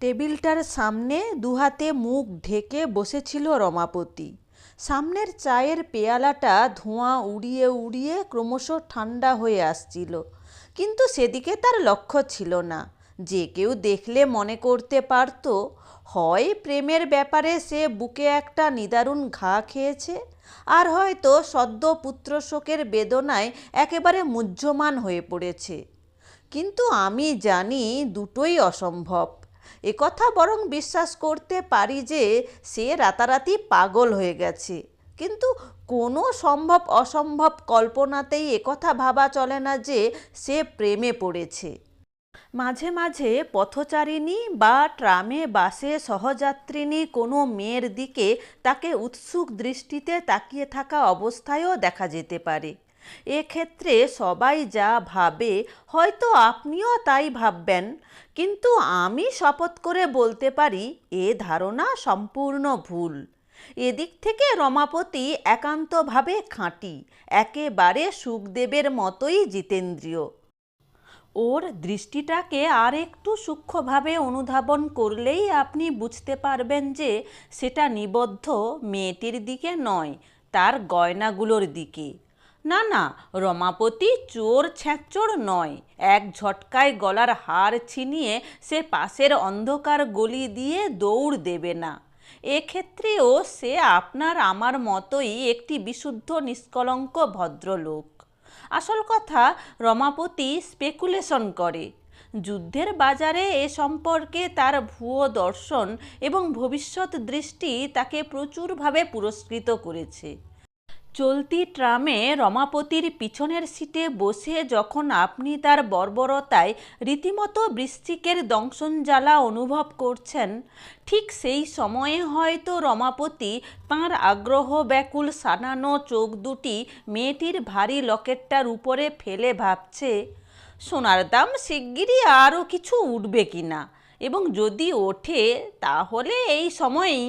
টেবিলটার সামনে দুহাতে মুখ ঢেকে বসেছিল রমাপতি। সামনের চায়ের পেয়ালাটা ধোঁয়া উড়িয়ে উড়িয়ে ক্রমশ ঠান্ডা হয়ে আসছিল, কিন্তু সেদিকে তার লক্ষ্য ছিল না। যে কেউ দেখলে মনে করতে পারত, হয় প্রেমের ব্যাপারে সে বুকে একটা নিদারুণ ঘা খেয়েছে, আর হয়তো সদ্য পুত্রশোকের বেদনায় একেবারে মুহ্যমান হয়ে পড়েছে। কিন্তু আমি জানি দুটোই অসম্ভব। একথা বরং বিশ্বাস করতে পারি যে সে রাতারাতি পাগল হয়ে গেছে। কিন্তু কোনো সম্ভব অসম্ভব কল্পনাতেই একথা ভাবা চলে না যে সে প্রেমে পড়েছে। মাঝে মাঝে পথচারিণী বা ট্রামে বাসে সহযাত্রিনী কোনো মেয়ের দিকে তাকে উৎসুক দৃষ্টিতে তাকিয়ে থাকা অবস্থায়ও দেখা যেতে পারে। এক্ষেত্রে সবাই যা ভাবে, হয়তো আপনিও তাই ভাববেন। কিন্তু আমি শপথ করে বলতে পারি, এ ধারণা সম্পূর্ণ ভুল। এদিক থেকে রমাপতি একান্তভাবে খাঁটি, একেবারে সুখদেবের মতোই জিতেন্দ্রীয়। ওর দৃষ্টিটাকে আর একটু সূক্ষ্মভাবে অনুধাবন করলেই আপনি বুঝতে পারবেন যে, সেটা নিবদ্ধ মেয়েটির দিকে নয়, তার গয়নাগুলোর দিকে। না না, রমাপতি চোর ছ্যাঁচোর নয়। এক ঝটকায় গলার হার ছিনিয়ে সে পাশের অন্ধকার গলি দিয়ে দৌড় দেবে না। এক্ষেত্রেও সে আপনার আমার মতোই একটি বিশুদ্ধ নিষ্কলঙ্ক ভদ্রলোক। আসল কথা, রমাপতি স্পেকুলেশন করে। যুদ্ধের বাজারে এ সম্পর্কে তার ভুয়ো দর্শন এবং ভবিষ্যৎ দৃষ্টি তাকে প্রচুরভাবে পুরস্কৃত করেছে। চলতি ট্রামে রমাপতির পিছনের সিটে বসে যখন আপনি তার বর্বরতায় রীতিমতো বৃশ্চিকের দংশন জ্বালা অনুভব করছেন, ঠিক সেই সময়ে হয়তো রমাপতি তাঁর আগ্রহ ব্যাকুল সানানো চোখ দুটি মেয়েটির ভারী লকেটটার উপরে ফেলে ভাবছে, সোনার দাম শিগগিরই আরও কিছু উঠবে কিনা এবং যদি ওঠে, তাহলে এই সময়েই।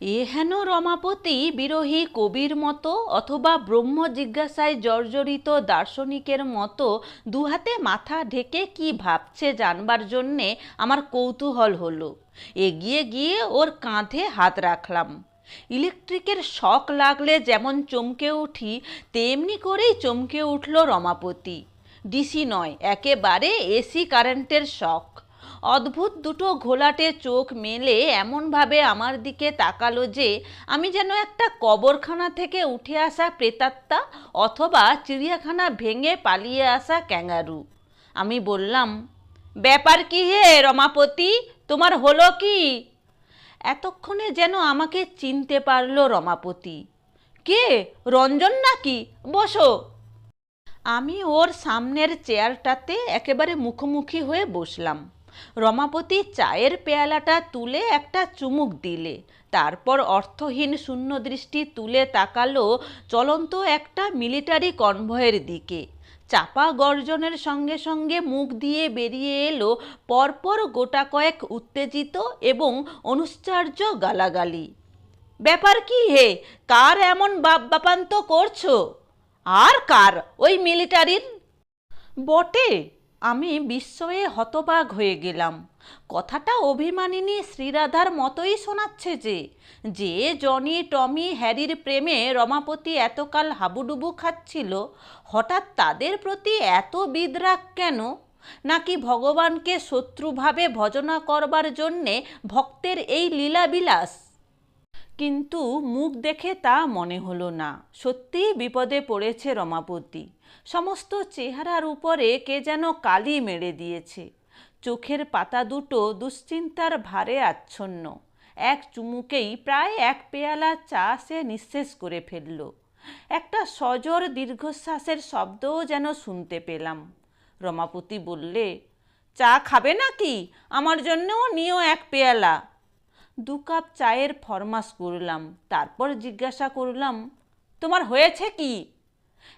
এ হেন রমাপতি বিরোহী কবির মতো অথবা ব্রহ্ম জিজ্ঞাসায় জর্জরিত দার্শনিকের মতো দুহাতে মাথা ঢেকে কি ভাবছে জানবার জন্যে আমার কৌতূহল হলো। এগিয়ে গিয়ে ওর কাঁধে হাত রাখলাম। ইলেকট্রিকের শক লাগলে যেমন চমকে উঠি, তেমনি করেই চমকে উঠল রমাপতি। ডিসি নয়, একেবারে এসি কারেন্টের শক। অদ্ভুত দুটো ঘোলাটে চোখ মেলে এমনভাবে আমার দিকে তাকালো যে আমি যেন একটা কবরখানা থেকে উঠে আসা প্রেতাত্মা অথবা চিড়িয়াখানা ভেঙে পালিয়ে আসা ক্যাঙ্গারু। আমি বললাম, ব্যাপার কি হে রমাপতি? তোমার হলো কি? এতক্ষণে যেন আমাকে চিনতে পারল রমাপতি। কে? রঞ্জন নাকি? বসো। আমি ওর সামনের চেয়ারটাতে একেবারে মুখোমুখি হয়ে বসলাম। রমাপতি চায়ের পেয়ালাটা তুলে একটা চুমুক দিলে। তারপর অর্থহীন শূন্য দৃষ্টি তুলে তাকালো চলন্ত একটা মিলিটারি কনভয়ের দিকে। চাপা গর্জনের সঙ্গে সঙ্গে মুখ দিয়ে বেরিয়ে এলো পরপর গোটা কয়েক উত্তেজিত এবং অনুশ্চার্য গালাগালি। ব্যাপার কি হে? কার এমন বাপ বাপান্ত করছ? আর কার? ওই মিলিটারির? বটে! আমি বিস্ময়ে হতবাক হয়ে গেলাম। কথাটা অভিমানিনী শ্রীরাধার মতোই শোনাচ্ছে যে যে জনি টমি হ্যারির প্রেমে রমাপতি এতকাল হাবুডুবু খাচ্ছিল, হঠাৎ তাদের প্রতি এত বিদ্রাগ কেন? নাকি ভগবানকে শত্রুভাবে ভজনা করবার জন্যে ভক্তের এই লীলাবিলাস? কিন্তু মুখ দেখে তা মনে হলো না। সত্যিই বিপদে পড়েছে রমাপতি। সমস্ত চেহারার উপরে কে যেন কালি মেরে দিয়েছে। চোখের পাতা দুটো দুশ্চিন্তার ভারে আচ্ছন্ন। এক চুমুকেই প্রায় এক পেয়ালা চা সে নিঃশেষ করে ফেলল। একটা সজোর দীর্ঘশ্বাসের শব্দও যেন শুনতে পেলাম। রমাপতি বললে, চা খাবে নাকি? আমার জন্যও নিও এক পেয়ালা। দু কাপ চায়ের ফরমাস করলাম, তারপর জিজ্ঞাসা করলাম, তোমার হয়েছে কি?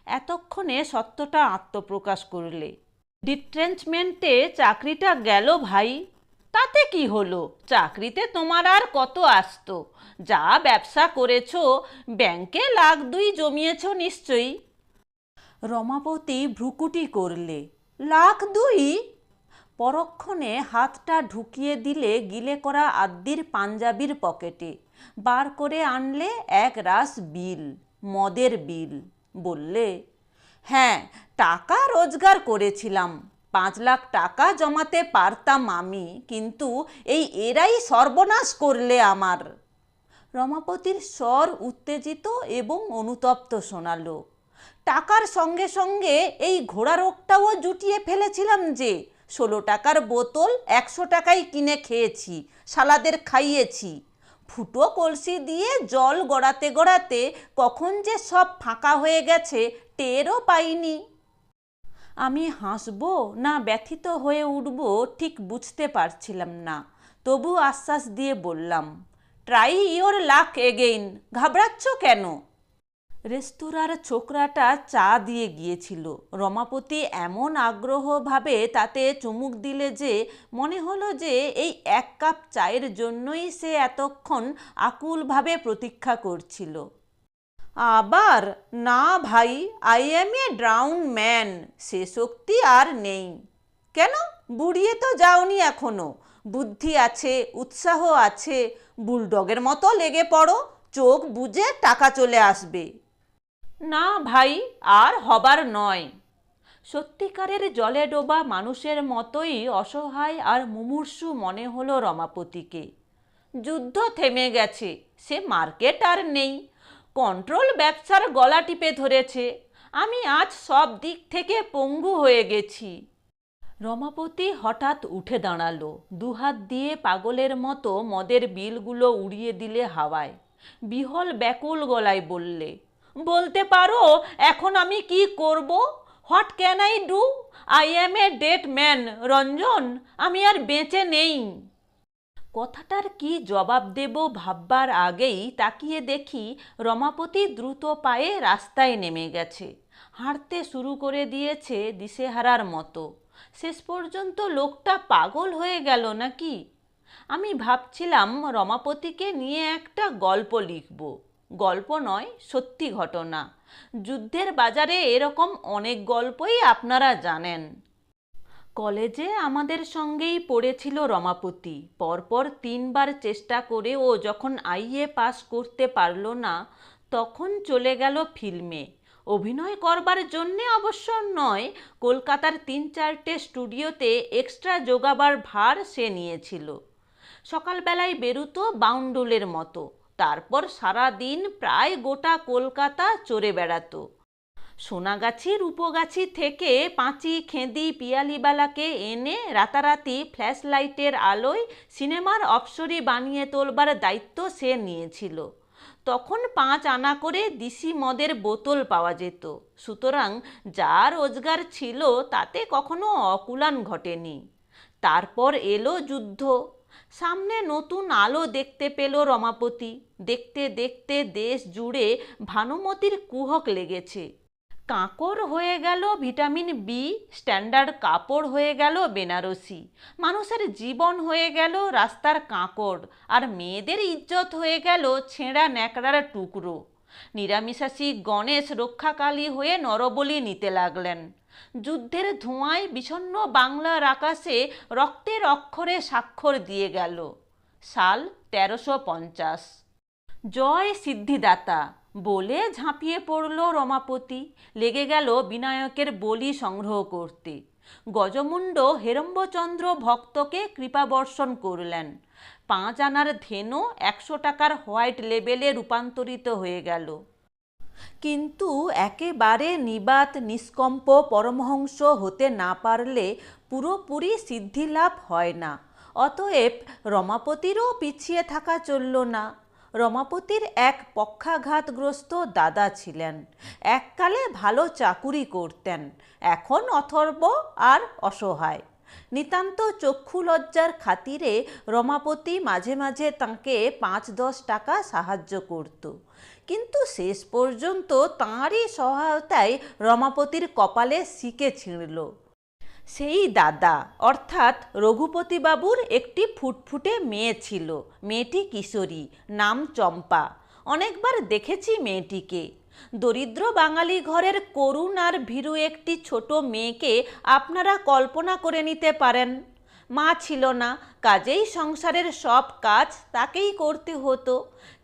এতক্ষণে সত্যটা আত্মপ্রকাশ করলে। ডিট্রেঞ্চমেন্টে চাকরিটা গেল ভাই, তাতে কি হলো? চাকরিতে তোমার আর কত আসতো? যা ব্যবসা করেছ, ব্যাংকে লাখ দুই জমিয়েছ নিশ্চয়ই? রমাপতি ভ্রুকুটি করলে, লাখ দুই? পরক্ষণে হাতটা ঢুকিয়ে দিলে গিলে করা আদ্যির পাঞ্জাবির পকেটে। বার করে আনলে এক রাস বিল, মদের বিল। বললে হ্যাঁ টাকা রোজগার করেছিলাম। পাঁচ লাখ টাকা জমাতে পারতাম আমি, কিন্তু এই এরাই সর্বনাশ করলে আমার। রমাপতির স্বর উত্তেজিত এবং অনুতপ্ত শোনালো। টাকার সঙ্গে সঙ্গে এই ঘোড়া রোগটাও জুটিয়ে ফেলেছিলাম যে ষোলো টাকার বোতল একশো টাকায় কিনে খেয়েছি শালাদের খাইয়েছি। ফুটো কলসি দিয়ে জল গড়াতে গড়াতে কখন যে সব ফাঁকা হয়ে গেছে, টেরও পাইনি। আমি হাসব না ব্যথিত হয়ে উঠব ঠিক বুঝতে পারছিলাম না, তবু আশ্বাস দিয়ে বললাম ট্রাই ইওর লাক এগেইন ঘাবড়াচ্ছ কেন? রেস্তোরাঁর ছোকরাটা চা দিয়ে গিয়েছিল। রমাপতি এমন আগ্রহভাবে তাতে চুমুক দিলে যে মনে হলো যে এই এক কাপ চায়ের জন্যই সে এতক্ষণ আকুলভাবে প্রতীক্ষা করছিল। আবার, না ভাই I am a drown man সে শক্তি আর নেই। কেন? বুড়িয়ে তো যাওনি এখনও। বুদ্ধি আছে, উৎসাহ আছে, বুলডগের মতো লেগে পড়ো, চোখ বুজে টাকা চলে আসবে। না ভাই, আর হবার নয়। সত্যিকারের জলে ডোবা মানুষের মতোই অসহায় আর মুমূর্ষু মনে হলো রমাপতিকে। যুদ্ধ থেমে গেছে, সে মার্কেট আর নেই। কন্ট্রোল ব্যবসার গলা টিপে ধরেছে। আমি আজ সব দিক থেকে পঙ্গু হয়ে গেছি। রমাপতি হঠাৎ উঠে দাঁড়াল, দুহাত দিয়ে পাগলের মতো মদের বিলগুলো উড়িয়ে দিলে হাওয়ায়। বিহল ব্যাকুল গলায় বললে বলতে পারো, এখন আমি কি করব? What can I do I am a dead man Ranjan. আমি আর বেঁচে নেই। কথাটার কি জবাব দেব ভাববার আগেই তাকিয়ে দেখি রমাপতি দ্রুত পায়ে রাস্তায় নেমে গেছে। হাঁটতে শুরু করে দিয়েছে দিশেহারার মতো। শেষ পর্যন্ত লোকটা পাগল হয়ে গেল নাকি? আমি ভাবছিলাম রমাপতিকে নিয়ে একটা গল্প লিখব। গল্প নয়, সত্যি ঘটনা। যুদ্ধের বাজারে এরকম অনেক গল্পই আপনারা জানেন। কলেজে আমাদের সঙ্গেই পড়েছিল রমাপতি। পরপর তিনবার চেষ্টা করে ও যখন আইএ পাস করতে পারল না, তখন চলে গেল ফিল্মে। অভিনয় করবার জন্যে অবশ্য নয়, কলকাতার তিন চারটে স্টুডিওতে এক্সট্রা যোগাবার ভার সে নিয়েছিল। সকালবেলায় বেরুতো বাউন্ডুলের মতো। তারপর সারা দিন প্রায় গোটা কলকাতা চড়ে বেড়াতো। সোনাগাছি রূপগাছি থেকে পাঁচি, খেঁদি, পিয়ালিবালাকে এনে রাতারাতি ফ্ল্যাশ লাইটের আলোয় সিনেমার অপসরি বানিয়ে তোলবার দায়িত্ব সে নিয়েছিল। তখন পাঁচ আনা করে দিশি মদের বোতল পাওয়া যেত। সুতরাং যা রোজগার ছিল তাতে কখনো অকুলান ঘটেনি। তারপর এলো যুদ্ধ। সামনে নতুন আলো দেখতে পেল রমাপতি। দেখতে দেখতে দেশ জুড়ে ভানুমতির কুহক লেগেছে। কাঁকর হয়ে গেল ভিটামিন বি স্ট্যান্ডার্ড কাপড় হয়ে গেল বেনারসি। মানুষের জীবন হয়ে গেল রাস্তার কাঁকড় আর মেয়েদের ইজ্জত হয়ে গেল ছেঁড়া ন্যাকড়ার টুকরো। নিরামিষাসী গণেশ রক্ষাকালী হয়ে নরবলি নিতে লাগলেন। যুদ্ধের ধোঁয়ায় বিষণ্ণ বাংলার আকাশে রক্তের অক্ষরে স্বাক্ষর দিয়ে গেল। সাল তেরোশো পঞ্চাশ। জয় সিদ্ধিদাতা, বলে ঝাঁপিয়ে পড়ল রমাপতি। লেগে গেল বিনায়কের বলি সংগ্রহ করতে। গজমুণ্ড হেরম্বচন্দ্র ভক্তকে কৃপাবর্ষণ করলেন। পাঁচ আনার ধেনু একশো টাকার হোয়াইট লেবেলে রূপান্তরিত হয়ে গেল। কিন্তু একেবারে নিবাত, নিষ্কম্প, পরমহংস হতে না পারলে পুরোপুরি সিদ্ধিলাভ হয় না। অতএব রমাপতিরও পিছিয়ে থাকা চলল না। রমাপতির এক পক্ষাঘাতগ্রস্ত দাদা ছিলেন। এককালে ভালো চাকুরি করতেন। এখন অথর্ব আর অসহায়। নিতান্ত চক্ষু লজ্জার খাতিরে রমাপতি মাঝে মাঝে তাঁকে পাঁচ দশ টাকা সাহায্য করত। কিন্তু শেষ পর্যন্ত তাঁরই সহায়তায় রমাপতির কপালে শিকে ছিঁড়ল। সেই দাদা, অর্থাৎ রঘুপতিবাবুর একটি ফুটফুটে মেয়ে ছিল, মেয়েটি কিশোরী, নাম চম্পা। অনেকবার দেখেছি মেয়েটিকে। দরিদ্র বাঙালি ঘরের করুণ আর ভীরু একটি ছোট মেয়েকে আপনারা কল্পনা করে নিতে পারেন। মা ছিল না, কাজেই সংসারের সব কাজ তাকেই করতে হতো।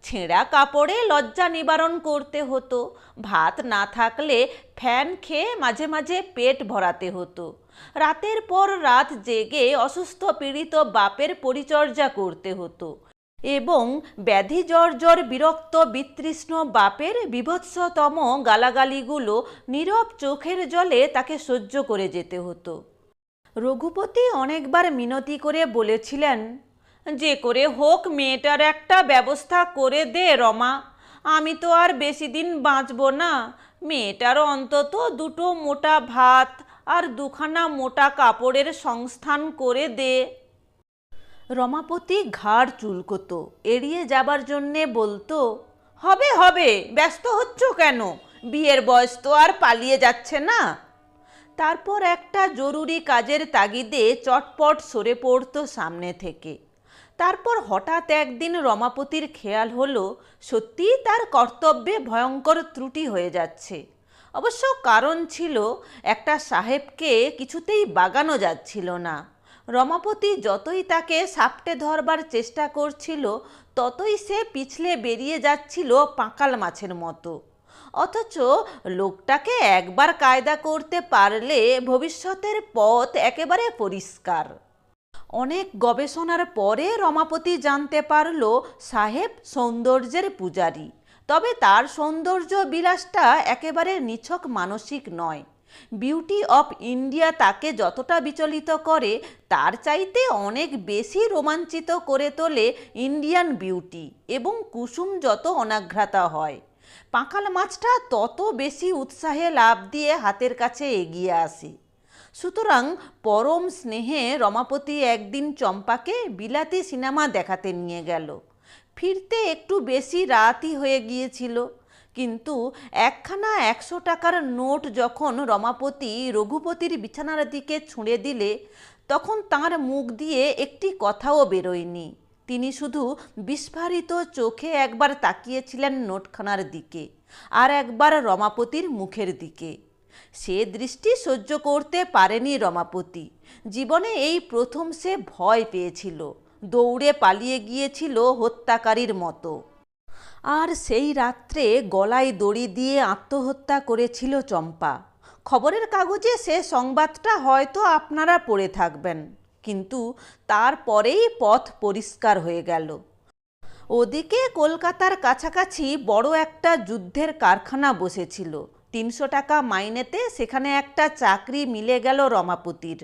ছেঁড়া কাপড়ে লজ্জা নিবারণ করতে হতো। ভাত না থাকলে ফ্যান খেয়ে মাঝে মাঝে পেট ভরাতে হতো। রাতের পর রাত জেগে অসুস্থ পীড়িত বাপের পরিচর্যা করতে হতো এবং ব্যাধি জর্জর বিরক্ত বিতৃষ্ণ বাপের বিভৎসতম গালাগালিগুলো নীরব চোখের জলে তাকে সহ্য করে যেতে হতো। রঘুপতি অনেকবার মিনতি করে বলেছিলেন, যে করে হোক মেয়েটার একটা ব্যবস্থা করে দে রমা, আমি তো আর বেশি দিন বাঁচব না। মেয়েটার অন্তত দুটো মোটা ভাত আর দুখানা মোটা কাপড়ের সংস্থান করে দে। রমাপতি ঘাড় চুলকোতো, এড়িয়ে যাবার জন্যে বলতো, হবে হবে, ব্যস্ত হচ্ছ কেন? বিয়ের বয়স তো আর পালিয়ে যাচ্ছে না। তারপর একটা জরুরি কাজের তাগিদে চটপট সরে পড়তো সামনে থেকে। তারপর হঠাৎ একদিন রমাপতির খেয়াল হলো, সত্যিই তার কর্তব্যে ভয়ঙ্কর ত্রুটি হয়ে যাচ্ছে। অবশ্য কারণ ছিল, একটা সাহেবকে কিছুতেই বাগানো যাচ্ছিল না। রমাপতি যতই তাকে সাপটে ধরবার চেষ্টা করছিল, ততই সে পিছলে বেরিয়ে যাচ্ছিল পাঁকাল মাছের মতো। অথচ লোকটাকে একবার কায়দা করতে পারলে ভবিষ্যতের পথ একেবারে পরিষ্কার। অনেক গবেষণার পরে রমাপতি জানতে পারল সাহেব সৌন্দর্যের পূজারী। তবে তার সৌন্দর্য বিলাসটা একেবারে নিছক মানসিক নয়। বিউটি অফ ইন্ডিয়া তাকে যতটা বিচলিত করে, তার চাইতে অনেক বেশি রোমাঞ্চিত করে তোলে ইন্ডিয়ান বিউটি এবং কুসুম যত অনাঘ্রাতা হয়। পাঁকাল মাছটা তত বেশি উৎসাহে লাভ দিয়ে হাতের কাছে এগিয়ে আসে। সুতরাং পরম স্নেহে রমাপতি একদিন চম্পাকে বিলাতি সিনেমা দেখাতে নিয়ে গেল। ফিরতে একটু বেশি রাতই হয়ে গিয়েছিল। কিন্তু একখানা একশো টাকার নোট যখন রমাপতি রঘুপতির বিছানার দিকে ছুঁড়ে দিলে, তখন তার মুখ দিয়ে একটি কথাও বেরোয়নি। তিনি শুধু বিস্ফারিত চোখে একবার তাকিয়েছিলেন নোটখানার দিকে আর একবার রমাপতির মুখের দিকে। সে দৃষ্টি সহ্য করতে পারেনি রমাপতি। জীবনে এই প্রথম সে ভয় পেয়েছিল, দৌড়ে পালিয়ে গিয়েছিল হত্যাকারীর মতো। আর সেই রাত্রে গলায় দড়ি দিয়ে আত্মহত্যা করেছিল চম্পা। খবরের কাগজে সে সংবাদটা হয়তো আপনারা পড়ে থাকবেন। কিন্তু তারপরেই পথ পরিষ্কার হয়ে গেল। ওদিকে কলকাতার কাছাকাছি বড় একটা যুদ্ধের কারখানা বসেছিল। তিনশো টাকা মাইনেতে সেখানে একটা চাকরি মিলে গেল রমাপতির।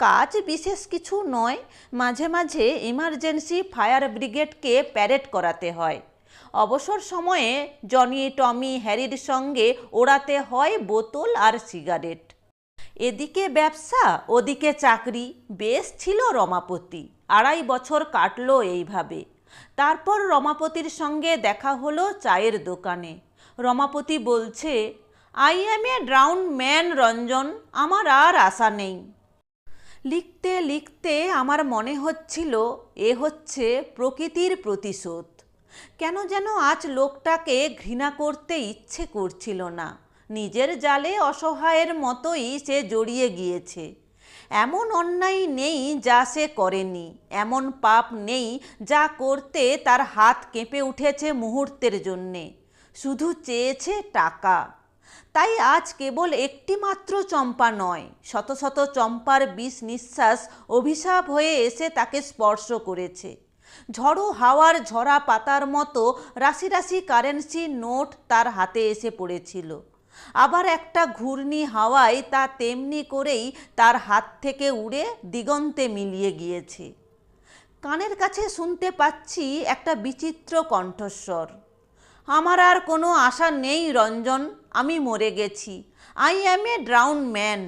কাজ বিশেষ কিছু নয়, মাঝে মাঝে ইমার্জেন্সি ফায়ার ব্রিগেডকে প্যারেড করাতে হয়। অবসর সময়ে জনি, টমি, হ্যারির সঙ্গে ওড়াতে হয় বোতল আর সিগারেট এদিকে ব্যবসা, ওদিকে চাকরি। বেশ ছিল রমাপতি। আড়াই বছর কাটলো এইভাবে। তারপর রমাপতির সঙ্গে দেখা হলো চায়ের দোকানে। রমাপতি বলছে I am a drown man Ranjan. আমার আর আশা নেই। লিখতে লিখতে আমার মনে হচ্ছিল, এ হচ্ছে প্রকৃতির প্রতিশোধ। কেন যেন আজ লোকটাকে ঘৃণা করতে ইচ্ছে করছিল না। নিজের জালে অসহায়ের মতোই সে জড়িয়ে গিয়েছে। এমন অন্যায় নেই যা সে করেনি, এমন পাপ নেই যা করতে তার হাত কেঁপে উঠেছে মুহূর্তের জন্যে, শুধু চেয়েছে টাকা। তাই আজ কেবল একটি মাত্র চম্পা নয়, শত শত চম্পার বিষ নিঃশ্বাস অভিশাপ হয়ে এসে তাকে স্পর্শ করেছে। ঝড়ো হাওয়ার ঝরা পাতার মতো রাশি রাশি কারেন্সি নোট তার হাতে এসে পড়েছিল। আবার একটা ঘূর্ণি হাওয়ায় তা তেমনি করেই তার হাত থেকে উড়ে দিগন্তে মিলিয়ে গিয়েছে। কানের কাছে শুনতে পাচ্ছি একটা বিচিত্র কণ্ঠস্বর। আমার আর কোনো আশা নেই, রঞ্জন, আমি মরে গেছি। I am a drown man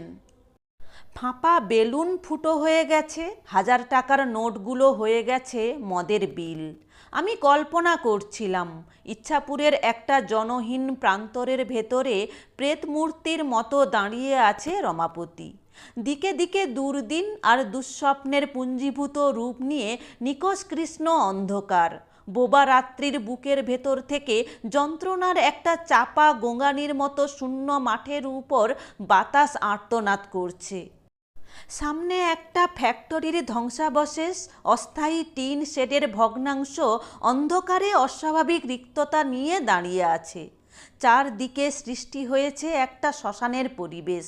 ফাঁপা বেলুন ফুটো হয়ে গেছে, হাজার টাকার নোটগুলো হয়ে গেছে মদের বিল। আমি কল্পনা করছিলাম, ইচ্ছাপুরের একটা জনহীন প্রান্তরের ভেতরে প্রেতমূর্তির মতো দাঁড়িয়ে আছে রমাপতি। দিকে দিকে দুর্দিন আর দুঃস্বপ্নের পুঞ্জীভূত রূপ নিয়ে নিকশ কৃষ্ণ অন্ধকার। বোবা রাত্রির বুকের ভেতর থেকে যন্ত্রণার একটা চাপা গোঙানির মতো শূন্য মাঠের উপর বাতাস আর্তনাদ করছে। সামনে একটা ফ্যাক্টরির ধ্বংসাবশেষ, অস্থায়ী টিন শেডের ভগ্নাংশ অন্ধকারে অস্বাভাবিক রিক্ততা নিয়ে দাঁড়িয়ে আছে। চারদিকে সৃষ্টি হয়েছে একটা শ্মশানের পরিবেশ।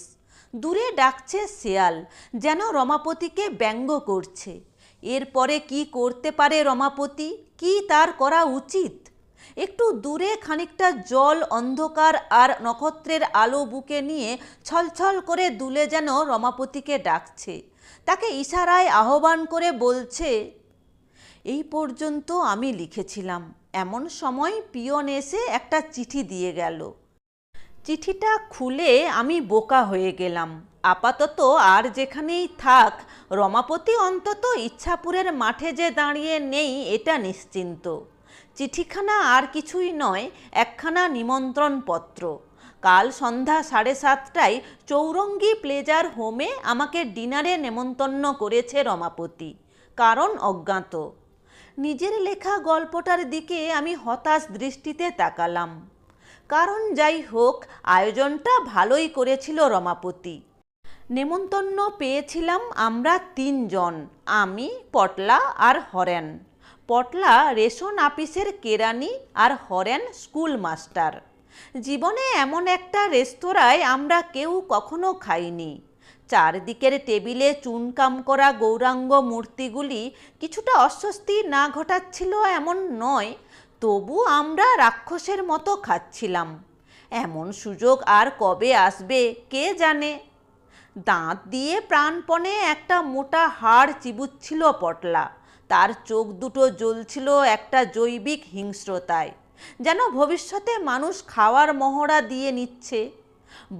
দূরে ডাকছে শেয়াল, যেন রমাপতিকে ব্যঙ্গ করছে। এরপরে কি করতে পারে রমাপতি? কি তার করা উচিত? একটু দূরে খানিকটা জল অন্ধকার আর নক্ষত্রের আলো বুকে নিয়ে ছলছল করে দুলে যেন রমাপতিকে ডাকছে। তাকে ইশারায় আহ্বান করে বলছে, এই পর্যন্ত আমি লিখেছিলাম। এমন সময় পিয়ন এসে একটা চিঠি দিয়ে গেল। চিঠিটা খুলে আমি বোকা হয়ে গেলাম। আপাতত আর যেখানেই থাক, রমাপতি অন্তত ইচ্ছাপুরের মাঠে যে দাঁড়িয়ে নেই, এটা নিশ্চিন্ত। চিঠিখানা আর কিছুই নয়, একখানা নিমন্ত্রণ পত্র কাল সন্ধ্যা সাড়ে সাতটায় চৌরঙ্গি প্লেজার হোমে আমাকে ডিনারে নেমন্তন্ন করেছে রমাপতি, কারণ অজ্ঞাত। নিজের লেখা গল্পটার দিকে আমি হতাশ দৃষ্টিতে তাকালাম। কারণ যাই হোক, আয়োজনটা ভালোই করেছিল রমাপতি। নেমন্তন্ন পেয়েছিলাম আমরা তিনজন, আমি, পটলা আর হরেন। পটলা রেশন আপিসের কেরানি আর হরেন স্কুল মাস্টার। জীবনে এমন একটা রেস্তোরাঁয় আমরা কেউ কখনো খাইনি। চারদিকের টেবিলে চুনকাম করা গৌরাঙ্গ মূর্তিগুলি কিছুটা অস্বস্তি না ঘটাচ্ছিল এমন নয়, তবু আমরা রাক্ষসের মতো খাচ্ছিলাম। এমন সুযোগ আর কবে আসবে, কে জানে? দাঁত দিয়ে প্রাণপণে একটা মোটা হাড় চিবুচ্ছিল পটলা। তার চোখ দুটো জ্বলছিল একটা জৈবিক হিংস্রতায়। যেন ভবিষ্যতে মানুষ খাওয়ার মহড়া দিয়ে নিচ্ছে।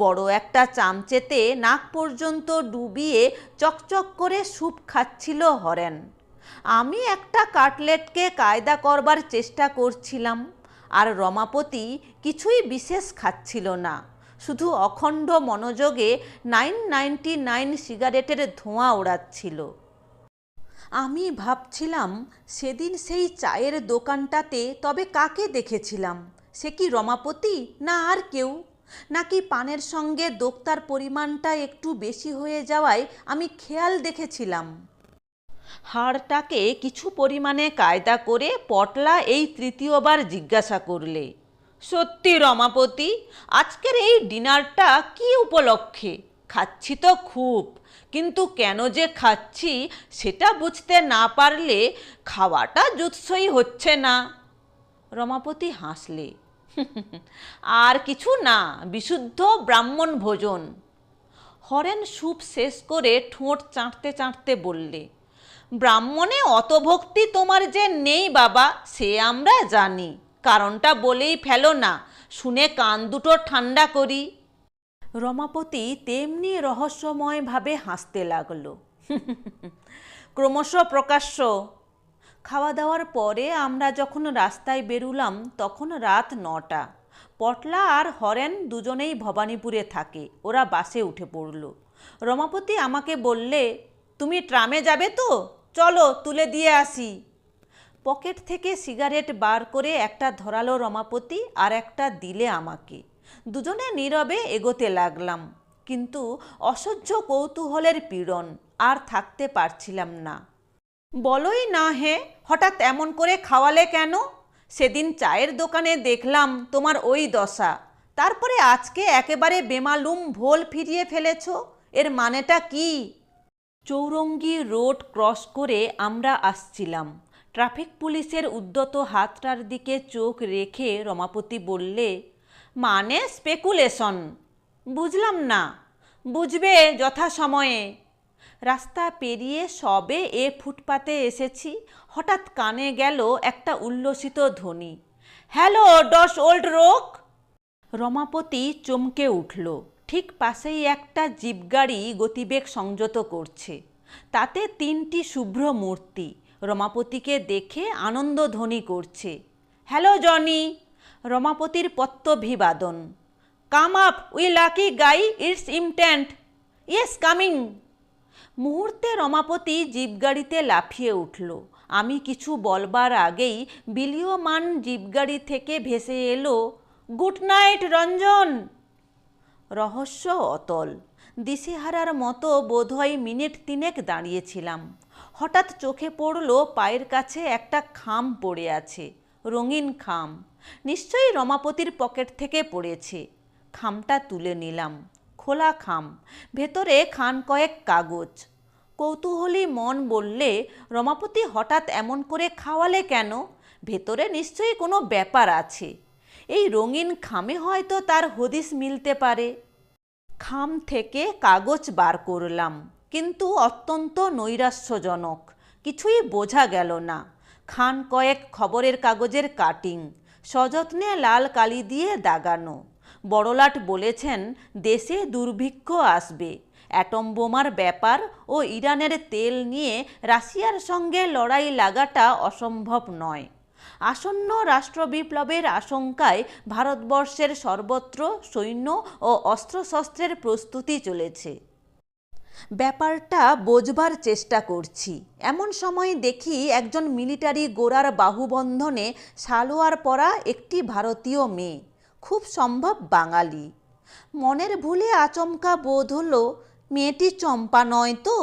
বড় একটা চামচেতে নাক পর্যন্ত ডুবিয়ে চকচক করে স্যুপ খাচ্ছিল হরেন। আমি একটা কাটলেটকে কায়দা করবার চেষ্টা করছিলাম, আর রমাপতি কিছুই বিশেষ খাচ্ছিল না। শুধু অখণ্ড মনোযোগে নাইন নাইনটি নাইন সিগারেটের ধোঁয়া ওড়াচ্ছিল। আমি ভাবছিলাম সেদিন সেই চায়ের দোকানটাতে তবে কাকে দেখেছিলাম? সে কি রমাপতি না আর কেউ? নাকি পানের সঙ্গে দোক্তার পরিমাণটা একটু বেশি হয়ে যাওয়ায় আমি খেয়াল দেখেছিলাম? হাড়টাকে কিছু পরিমাণে কায়দা করে পটলা এই তৃতীয়বার জিজ্ঞাসা করলে, সত্যি রমাপতি, আজকের এই ডিনারটা কি উপলক্ষে? খাচ্ছি তো খুব। কিন্তু কেন যে খাচ্ছি সেটা বুঝতে না পারলে খাওয়াটা জুৎসই হচ্ছে না। রমাপতি হাসলে। আর কিছু না, বিশুদ্ধ ব্রাহ্মণ ভোজন। হরেন স্যুপ শেষ করে ঠোঁট চাঁটতে চাঁটতে বললে, ব্রাহ্মণে অত ভক্তি তোমার যে নেই বাবা, সে আমরা জানি। কারণটা বলেই ফেলো না। শুনে কান দুটো ঠান্ডা করি। রমাপতি তেমনি রহস্যময়ভাবে হাসতে লাগল। ক্রমশ প্রকাশ্য। খাওয়া দাওয়ার পরে আমরা যখন রাস্তায় বেরুলাম, তখন রাত নটা। পটলা আর হরেন দুজনেই ভবানীপুরে থাকে, ওরা বাসে উঠে পড়ল। রমাপতি আমাকে বললে, তুমি ট্রামে যাবে তো? চলো, তুলে দিয়ে আসি। পকেট থেকে সিগারেট বার করে একটা ধরালো রমাপতি আর একটা দিলে আমাকে। দুজনে নীরবে এগোতে লাগলাম, কিন্তু অসহ্য কৌতূহলের পীড়ন আর থাকতে পারছিলাম না। বলোই না হে, হঠাৎ এমন করে খাওয়ালে কেন? সেদিন চায়ের দোকানে দেখলাম তোমার ওই দশা। তারপরে আজকে একেবারে বেমালুম ভোল ফিরিয়ে ফেলেছ, এর মানেটা কি? চৌরঙ্গি রোড ক্রস করে আমরা আসছিলাম। ট্রাফিক পুলিশের উদ্যত হাতটার দিকে চোখ রেখে রমাপতি বললে মানে স্পেকুলেশন বুঝলাম না। বুঝবে যথাসময়ে। রাস্তা পেরিয়ে সবে এ ফুটপাতে এসেছি, হঠাৎ কানে গেল একটা উল্লসিত ধ্বনি। হ্যালো ডস ওল্ড রোক রমাপতি চমকে উঠল। ঠিক পাশেই একটা জিপ গাড়ি গতিবেগ সংযত করছে। তাতে তিনটি শুভ্র মূর্তি। রমাপতিকে দেখে আনন্দ ধ্বনি করছে। Hello, Johnny. রমাপতির পত্তভিবাদন come up we lucky guy it's intent yes coming মুহূর্তে রমাপতি জিপগাড়িতে লাফিয়ে উঠল। আমি কিছু বলবার আগেই বিলীয়মান জিপগাড়ি থেকে ভেসে এলো। Good night, Ranjan! রহস্য অতল। দিশেহারার মতো বোধহয় মিনিট তিনেক দাঁড়িয়েছিলাম। হঠাৎ চোখে পড়ল পায়ের কাছে একটা খাম পড়ে আছে, রঙিন খাম। নিশ্চয়ই রমাপতির পকেট থেকে পড়েছে। খামটা তুলে নিলাম, খোলা খাম, ভেতরে খান কয়েক কাগজ। কৌতূহলী মন বললে, রমাপতি হঠাৎ এমন করে খাওয়ালে কেন? ভেতরে নিশ্চয়ই কোনো ব্যাপার আছে। এই রঙিন খামে হয়তো তার হদিস মিলতে পারে। খাম থেকে কাগজ বার করলাম, কিন্তু অত্যন্ত নৈরাশ্যজনক, কিছুই বোঝা গেল না। খান কয়েক খবরের কাগজের কাটিং সযত্নে লাল কালি দিয়ে দাগানো। বড়লাট বলেছেন, দেশে দুর্ভিক্ষ আসবে। অ্যাটম বোমার ব্যাপার ও ইরানের তেল নিয়ে রাশিয়ার সঙ্গে লড়াই লাগাটা অসম্ভব নয়। আসন্ন রাষ্ট্রবিপ্লবের আশঙ্কায় ভারতবর্ষের সর্বত্র সৈন্য ও অস্ত্রশস্ত্রের প্রস্তুতি চলেছে। ব্যাপারটা বোঝবার চেষ্টা করছি। এমন সময় দেখি একজন মিলিটারি গোড়ার বাহুবন্ধনে সালোয়ার পরা একটি ভারতীয় মেয়ে, খুব সম্ভব বাঙালি। মনের ভুলে আচমকা বোধ হলো, মেয়েটি চম্পা নয় তো?